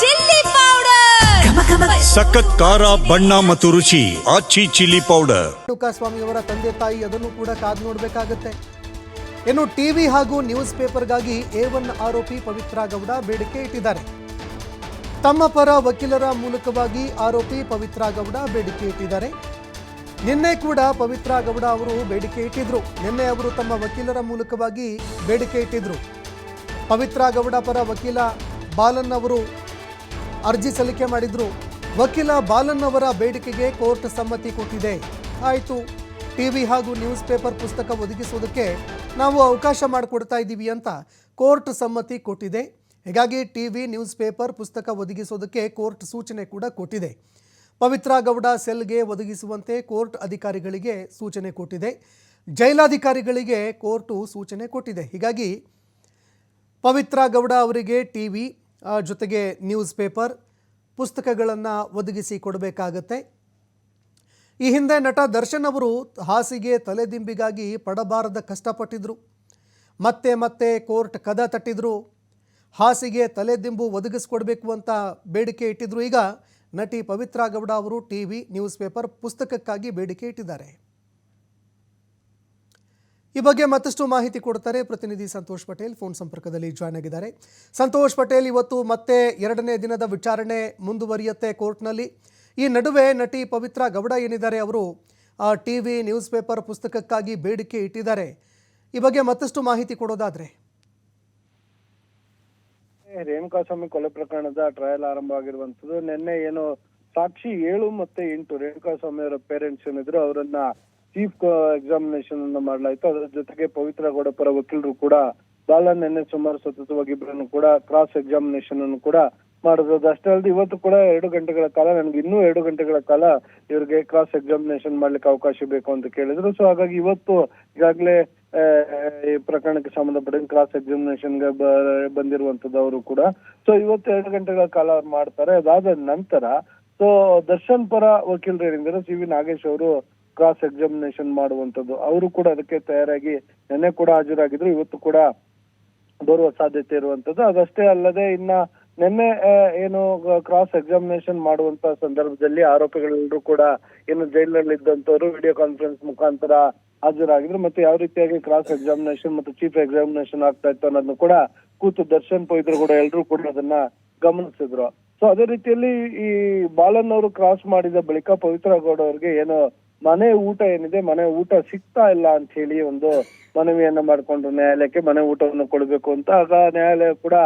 Chilli powder. ಸಖತ್ ಖಾರ ಬಣ್ಣ ಮತ್ತು ರುಚಿ ಆಚಿ ಚಿಲ್ಲಿ ಪೌಡರ್. ಸ್ವಾಮಿಯವರ ತಂದೆ ತಾಯಿ ಅದನ್ನು ಕೂಡ ಕಾದು ನೋಡಬೇಕಾಗತ್ತೆ. ಇನ್ನು ಟಿವಿ ಹಾಗೂ ನ್ಯೂಸ್ ಪೇಪರ್ಗಾಗಿ ಎ ಒನ್ ಆರೋಪಿ ಪವಿತ್ರ ಗೌಡ ಬೇಡಿಕೆ ಇಟ್ಟಿದ್ದಾರೆ. ತಮ್ಮ ಪರ ವಕೀಲರ ಮೂಲಕವಾಗಿ ಆರೋಪಿ ಪವಿತ್ರ ಗೌಡ ಬೇಡಿಕೆ ಇಟ್ಟಿದ್ದಾರೆ. ನಿನ್ನೆ ಕೂಡ ಪವಿತ್ರ ಗೌಡ ಅವರು ಬೇಡಿಕೆ ಇಟ್ಟಿದ್ರು. ನಿನ್ನೆ ಅವರು ತಮ್ಮ ವಕೀಲರ ಮೂಲಕವಾಗಿ ಬೇಡಿಕೆ ಇಟ್ಟಿದ್ರು. ಪವಿತ್ರ ಗೌಡ ಪರ ವಕೀಲ ಬಾಲನ್ ಅವರು ಅರ್ಜಿ ಸಲ್ಲಿಕೆ ಮಾಡಿದ್ರು. ವಕೀಲ ಬಾಲನ್ ಅವರ ಬೇಡಿಕೆಗೆ ಕೋರ್ಟ್ ಸಮ್ಮತಿ ಕೊಟ್ಟಿದೆ. ಆಯಿತು. ಟಿವಿ ಹಾಗೂ ನ್ಯೂಸ್ ಪೇಪರ್ ಪುಸ್ತಕ ಒದಗಿಸುವುದಕ್ಕೆ ನಾವು ಅವಕಾಶ ಮಾಡಿಕೊಡ್ತಾ ಇದ್ದೀವಿ ಅಂತ ಕೋರ್ಟ್ ಸಮ್ಮತಿ ಕೊಟ್ಟಿದೆ. ಹೀಗಾಗಿ ಟಿವಿ ನ್ಯೂಸ್ ಪೇಪರ್ ಪುಸ್ತಕ ಒದಗಿಸೋದಕ್ಕೆ ಕೋರ್ಟ್ ಸೂಚನೆ ಕೂಡ ಕೊಟ್ಟಿದೆ. ಪವಿತ್ರ ಗೌಡ ಸೆಲ್ಗೆ ಒದಗಿಸುವಂತೆ ಕೋರ್ಟ್ ಅಧಿಕಾರಿಗಳಿಗೆ ಸೂಚನೆ ಕೊಟ್ಟಿದೆ. ಜೈಲಾಧಿಕಾರಿಗಳಿಗೆ ಕೋರ್ಟು ಸೂಚನೆ ಕೊಟ್ಟಿದೆ. ಹೀಗಾಗಿ ಪವಿತ್ರ ಗೌಡ ಅವರಿಗೆ ಟಿ ವಿ ಜೊತೆಗೆ ನ್ಯೂಸ್ ಪೇಪರ್ ಪುಸ್ತಕಗಳನ್ನು ಒದಗಿಸಿ ಕೊಡಬೇಕಾಗತ್ತೆ. ಈ ಹಿಂದೆ ನಟ ದರ್ಶನ್ ಅವರು ಹಾಸಿಗೆ ತಲೆದಿಂಬಿಗಾಗಿ ಪಡಬಾರದ ಕಷ್ಟಪಟ್ಟಿದ್ರು. ಮತ್ತೆ ಮತ್ತೆ ಕೋರ್ಟ್ ಕದ ತಟ್ಟಿದ್ರು. ಹಾಸಿಗೆ ತಲೆದಿಂಬು ಒದಗಿಸ್ಕೊಡ್ಬೇಕು ಅಂತ ಬೇಡಿಕೆ ಇಟ್ಟಿದ್ರು. ಈಗ ನಟಿ ಪವಿತ್ರಾ ಗೌಡ ಅವರು ಟಿ ವಿ ನ್ಯೂಸ್ ಪೇಪರ್ ಪುಸ್ತಕಕ್ಕಾಗಿ ಬೇಡಿಕೆ ಇಟ್ಟಿದ್ದಾರೆ. ಈ ಬಗ್ಗೆ ಮತ್ತಷ್ಟು ಮಾಹಿತಿ ಕೊಡ್ತಾರೆ ಪ್ರತಿನಿಧಿ ಸಂತೋಷ್ ಪಟೇಲ್. ಫೋನ್ ಸಂಪರ್ಕದಲ್ಲಿ ಜಾಯ್ನ್ ಆಗಿದ್ದಾರೆ. ಸಂತೋಷ್ ಪಟೇಲ್, ಇವತ್ತು ಮತ್ತೆ ಎರಡನೇ ದಿನದ ವಿಚಾರಣೆ ಮುಂದುವರಿಯುತ್ತೆ ಕೋರ್ಟ್ನಲ್ಲಿ. ಈ ನಡುವೆ ನಟಿ ಪವಿತ್ರ ಗೌಡ ಏನಿದ್ದಾರೆ ಅವರು ಟಿ ವಿ ನ್ಯೂಸ್ ಪೇಪರ್ ಪುಸ್ತಕಕ್ಕಾಗಿ ಬೇಡಿಕೆ ಇಟ್ಟಿದ್ದಾರೆ. ಈ ಬಗ್ಗೆ ಮತ್ತಷ್ಟು ಮಾಹಿತಿ ಕೊಡೋದಾದ್ರೆ. ರೇಣುಕಾಸ್ವಾಮಿ ಕೊಲೆ ಪ್ರಕರಣದ ಟ್ರಯಲ್ ಆರಂಭ ಆಗಿರುವಂತದ್ದು ನಿನ್ನೆ ಏನು ಸಾಕ್ಷಿ ಏಳು ಮತ್ತೆ ಎಂಟು ರೇಣುಕಾಸ್ವಾಮಿ ಅವರ ಪೇರೆಂಟ್ಸ್ ಏನಿದ್ರು ಅವರನ್ನ ಚೀಫ್ ಎಕ್ಸಾಮಿನೇಷನ್ ಅನ್ನ ಮಾಡಲಾಯಿತು. ಅದರ ಜೊತೆಗೆ ಪವಿತ್ರ ಗೌಡ ಪರ ವಕೀಲರು ಕೂಡ, ಬಾಲನ್ ನಿನ್ನೆ ಸುಮಾರು ಸತತವಾಗಿ ಇಬ್ಬರನ್ನು ಕೂಡ ಕ್ರಾಸ್ ಎಕ್ಸಾಮಿನೇಷನ್ ಅನ್ನು ಕೂಡ ಮಾಡಿರೋದು. ಅಷ್ಟೇ ಅಲ್ಲದೆ ಇವತ್ತು ಕೂಡ ಎರಡು ಗಂಟೆಗಳ ಕಾಲ, ನನಗೆ ಇನ್ನೂ ಎರಡು ಗಂಟೆಗಳ ಕಾಲ ಇವರಿಗೆ ಕ್ರಾಸ್ ಎಕ್ಸಾಮಿನೇಷನ್ ಮಾಡ್ಲಿಕ್ಕೆ ಅವಕಾಶ ಬೇಕು ಅಂತ ಕೇಳಿದ್ರು. ಸೊ ಹಾಗಾಗಿ ಇವತ್ತು ಈಗಾಗಲೇ ಈ ಪ್ರಕರಣಕ್ಕೆ ಸಂಬಂಧಪಟ್ಟ ಕ್ರಾಸ್ ಎಕ್ಸಾಮಿನೇಷನ್ಗೆ ಬಂದಿರುವಂತದ್ದು ಅವರು ಕೂಡ. ಸೊ ಇವತ್ತು ಎರಡು ಗಂಟೆಗಳ ಕಾಲ ಮಾಡ್ತಾರೆ. ಅದಾದ ನಂತರ ಸೊ ದರ್ಶನ್ ಪರ ವಕೀಲರು ಏನಿದ್ದಾರೆ, ಸಿ ವಿ ನಾಗೇಶ್ ಅವರು ಕ್ರಾಸ್ ಎಕ್ಸಾಮಿನೇಷನ್ ಮಾಡುವಂತದ್ದು ಅವರು ಕೂಡ ಅದಕ್ಕೆ ತಯಾರಾಗಿ ನಿನ್ನೆ ಕೂಡ ಹಾಜರಾಗಿದ್ರು. ಇವತ್ತು ಕೂಡ ಬರುವ ಸಾಧ್ಯತೆ ಇರುವಂತದ್ದು ಅದಷ್ಟೇ ಅಲ್ಲದೆ ಇನ್ನ ನಿನ್ನೆ ಏನು ಕ್ರಾಸ್ ಎಕ್ಸಾಮಿನೇಷನ್ ಮಾಡುವಂತ ಸಂದರ್ಭದಲ್ಲಿ ಆರೋಪಿಗಳೆಲ್ಲರೂ ಕೂಡ ಏನು ಜೈಲಿನಲ್ಲಿ ಇದ್ದಂತವರು ವಿಡಿಯೋ ಕಾನ್ಫರೆನ್ಸ್ ಮುಖಾಂತರ ಹಾಜರಾಗಿದ್ರು. ಮತ್ತೆ ಯಾವ ರೀತಿಯಾಗಿ ಕ್ರಾಸ್ ಎಕ್ಸಾಮಿನೇಷನ್ ಮತ್ತು ಚೀಫ್ ಎಕ್ಸಾಮಿನೇಷನ್ ಆಗ್ತಾ ಇತ್ತು ಅನ್ನೋದನ್ನು ಕೂಡ ಕೂತು ದರ್ಶನ್ ಪೋಯಿದ್ರು ಕೂಡ ಎಲ್ಲರೂ ಕೂಡ ಅದನ್ನ ಗಮನಿಸಿದ್ರು. ಸೊ ಅದೇ ರೀತಿಯಲ್ಲಿ ಈ ಬಾಲನ್ ಅವರು ಕ್ರಾಸ್ ಮಾಡಿದ ಬಳಿಕ ಪವಿತ್ರ ಗೌಡ ಅವರಿಗೆ ಏನು ಮನೆ ಊಟ ಏನಿದೆ, ಮನೆ ಊಟ ಸಿಗ್ತಾ ಇಲ್ಲ ಅಂತ ಹೇಳಿ ಒಂದು ಮನವಿಯನ್ನ ಮಾಡ್ಕೊಂಡ್ರು ನ್ಯಾಯಾಲಯಕ್ಕೆ ಮನೆ ಊಟವನ್ನು ಕೊಡ್ಬೇಕು ಅಂತ. ಆಗ ನ್ಯಾಯಾಲಯ ಕೂಡ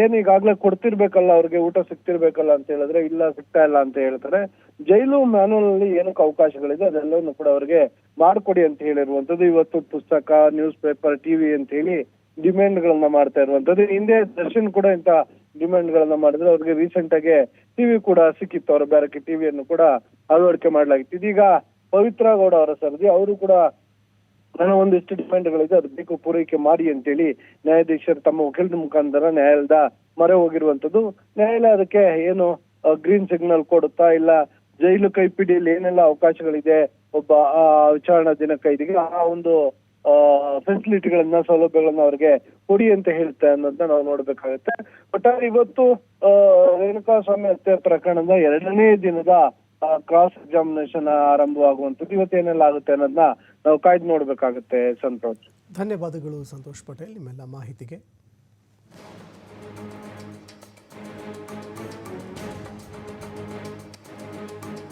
ಏನು ಈಗಾಗ್ಲೇ ಕೊಡ್ತಿರ್ಬೇಕಲ್ಲ ಅವ್ರಿಗೆ, ಊಟ ಸಿಗ್ತಿರ್ಬೇಕಲ್ಲ ಅಂತ ಹೇಳಿದ್ರೆ, ಇಲ್ಲ, ಸಿಗ್ತಾ ಇಲ್ಲ ಅಂತ ಹೇಳ್ತಾರೆ. ಜೈಲು ಮ್ಯಾನುವಲ್ ಅಲ್ಲಿ ಏನಕ್ಕೆ ಅವಕಾಶಗಳಿದೆ, ಅದೆಲ್ಲವನ್ನು ಕೂಡ ಅವ್ರಿಗೆ ಮಾಡ್ಕೊಡಿ ಅಂತ ಹೇಳಿರುವಂತದ್ದು ಇವತ್ತು ಪುಸ್ತಕ, ನ್ಯೂಸ್ ಪೇಪರ್, ಟಿವಿ ಅಂತ ಹೇಳಿ ಡಿಮ್ಯಾಂಡ್ ಗಳನ್ನ ಮಾಡ್ತಾ ಇರುವಂತದ್ದು ಹಿಂದೆ ದರ್ಶನ್ ಕೂಡ ಇಂತ ಡಿಮ್ಯಾಂಡ್ ಗಳನ್ನ ಮಾಡಿದ್ರೆ ಅವ್ರಿಗೆ ರೀಸೆಂಟ್ ಆಗಿ ಟಿವಿ ಕೂಡ ಸಿಕ್ಕಿತ್ತು. ಅವರ ಬ್ಯಾರಕ್ಕೆ ಟಿವಿಯನ್ನು ಕೂಡ ಅಳವಡಿಕೆ ಮಾಡಲಾಗಿತ್ತು. ಇದೀಗ ಪವಿತ್ರ ಗೌಡ ಅವರ ಸರದಿ, ಅವರು ಕೂಡ ನನ್ನ ಒಂದಿಷ್ಟು ಡಿಮ್ಯಾಂಡ್ಗಳಿದೆ, ಅದು ಬೇಕು ಪೂರೈಕೆ ಮಾಡಿ ಅಂತೇಳಿ ನ್ಯಾಯಾಧೀಶರು ತಮ್ಮ ವಕೀಲರ ಮುಖಾಂತರ ನ್ಯಾಯಾಲಯದ ಮೊರೆ ಹೋಗಿರುವಂತದ್ದು ನ್ಯಾಯಾಲಯ ಅದಕ್ಕೆ ಏನು ಗ್ರೀನ್ ಸಿಗ್ನಲ್ ಕೊಡುತ್ತಾ ಇಲ್ಲ, ಜೈಲು ಕೈಪಿಡಿಯಲ್ಲಿ ಏನೆಲ್ಲ ಅವಕಾಶಗಳಿದೆ, ಒಬ್ಬ ವಿಚಾರಣಾ ದಿನ ಕೈದಿಗೆ ಆ ಒಂದು ಫೆಸಿಲಿಟಿಗಳನ್ನ ಸೌಲಭ್ಯಗಳನ್ನ ಅವ್ರಿಗೆ ಕೊಡಿ ಅಂತ ಹೇಳ್ತೆ ಅನ್ನೋದನ್ನ ನಾವು ನೋಡ್ಬೇಕಾಗತ್ತೆ. ಬಟ್ ಇವತ್ತು ರೇಣುಕಾ ಸ್ವಾಮಿ ಹತ್ಯೆ ಪ್ರಕರಣದ ಎರಡನೇ ದಿನದ ಕ್ರಾಸ್ ಎಕ್ಸಾಮಿನೇಷನ್ ಆರಂಭವಾಗುವಂತದ್ದು ಇವತ್ತೇನೆಲ್ಲ ಆಗುತ್ತೆ ಅನ್ನೋದನ್ನ ನಾವು ಕಾಯ್ದು ನೋಡ್ಬೇಕಾಗತ್ತೆ ಸಂತೋಷ್. ಧನ್ಯವಾದಗಳು ಸಂತೋಷ್ ಪಟೇಲ್, ನಿಮ್ಮೆಲ್ಲ ಮಾಹಿತಿಗೆ.